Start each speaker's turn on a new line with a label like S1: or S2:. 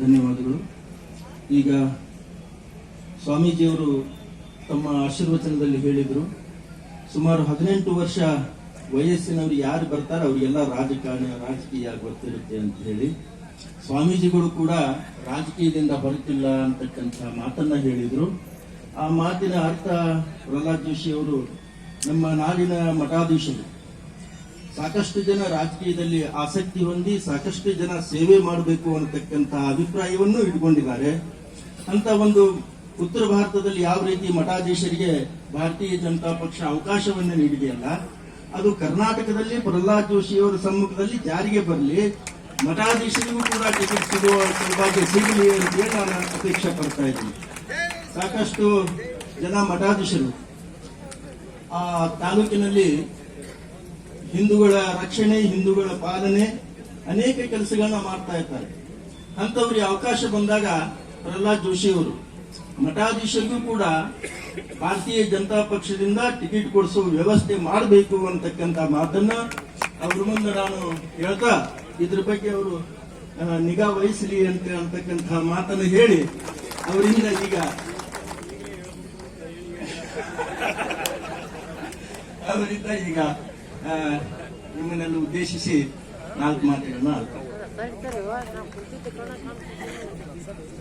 S1: ಧನ್ಯವಾದಗಳು. ಈಗ ಸ್ವಾಮೀಜಿಯವರು ತಮ್ಮ ಆಶೀರ್ವಚನದಲ್ಲಿ ಹೇಳಿದರು, ಸುಮಾರು ಹದಿನೆಂಟು ವರ್ಷ ವಯಸ್ಸಿನವರು ಯಾರು ಬರ್ತಾರೆ ಅವರಿಗೆಲ್ಲ ರಾಜಕಾರಣ ರಾಜಕೀಯ ಗೊತ್ತಿರುತ್ತೆ ಅಂತ ಹೇಳಿ, ಸ್ವಾಮೀಜಿಗಳು ಕೂಡ ರಾಜಕೀಯದಿಂದ ಬರುತ್ತಿಲ್ಲ ಅಂತಕ್ಕಂಥ ಮಾತನ್ನ ಹೇಳಿದರು. ಆ ಮಾತಿನ ಅರ್ಥ ಪ್ರಹ್ಲಾದ್ ಜೋಶಿ ಅವರು ನಮ್ಮ ನಾಡಿನ ಮಠಾಧೀಶರು. ಸಾಕಷ್ಟು ಜನ ರಾಜಕೀಯದಲ್ಲಿ ಆಸಕ್ತಿ ಹೊಂದಿ ಸಾಕಷ್ಟು ಜನ ಸೇವೆ ಮಾಡಬೇಕು ಅನ್ನತಕ್ಕಂತಹ ಅಭಿಪ್ರಾಯವನ್ನು ಇಟ್ಕೊಂಡಿದ್ದಾರೆ. ಅಂತ ಒಂದು ಉತ್ತರ ಭಾರತದಲ್ಲಿ ಯಾವ ರೀತಿ ಮಠಾಧೀಶರಿಗೆ ಭಾರತೀಯ ಜನತಾ ಪಕ್ಷ ಅವಕಾಶವನ್ನು ನೀಡಿದೆಯಲ್ಲ, ಅದು ಕರ್ನಾಟಕದಲ್ಲಿ ಪ್ರಹ್ಲಾದ್ ಜೋಶಿಯವರ ಸಮ್ಮುಖದಲ್ಲಿ ಜಾರಿಗೆ ಬರಲಿ, ಮಠಾಧೀಶರಿಗೂ ಕೂಡ ಟಿಕೆಟ್ ಸಿಗುವ ಸೌಭಾಗ್ಯ ಸಿಗಲಿ ಅಂತೇಳಿ ನಾನು ಅಪೇಕ್ಷೆ ಪಡ್ತಾ ಇದ್ದೀನಿ. ಸಾಕಷ್ಟು ಜನ ಮಠಾಧೀಶರು ಆ ತಾಲೂಕಿನಲ್ಲಿ ಹಿಂದೂಗಳ ರಕ್ಷಣೆ, ಹಿಂದೂಗಳ ಪಾಲನೆ ಅನೇಕ ಕೆಲಸಗಳನ್ನ ಮಾಡ್ತಾ ಇರ್ತಾರೆ ಅಂತವ್ರಿಗೆ ಅವಕಾಶ ಬಂದಾಗ ಪ್ರಹ್ಲಾದ್ ಜೋಶಿ ಅವರು, ಮಠಾಧೀಶರಿಗೂ ಕೂಡ ಭಾರತೀಯ ಜನತಾ ಪಕ್ಷದಿಂದ ಟಿಕೆಟ್ ಕೊಡಿಸುವ ವ್ಯವಸ್ಥೆ ಮಾಡಬೇಕು ಅಂತಕ್ಕಂಥ ಮಾತನ್ನ ಅವ್ರ ಮುಂದೆ ನಾನು ಹೇಳ್ತಾ, ಇದ್ರ ಬಗ್ಗೆ ಅವರು ನಿಗಾ ವಹಿಸಲಿ ಅಂತ ಅಂತಕ್ಕಂಥ ಮಾತನ್ನು ಹೇಳಿ ಅವರಿಂದ ಈಗ ಅವರಿಂದ ಈಗ ನಿಮ್ಮನ್ನೆಲ್ಲ ಉದ್ದೇಶಿಸಿ ನಾಲ್ಕು ಮಾತುಗಳನ್ನ ಆಡ್ತಾರೆ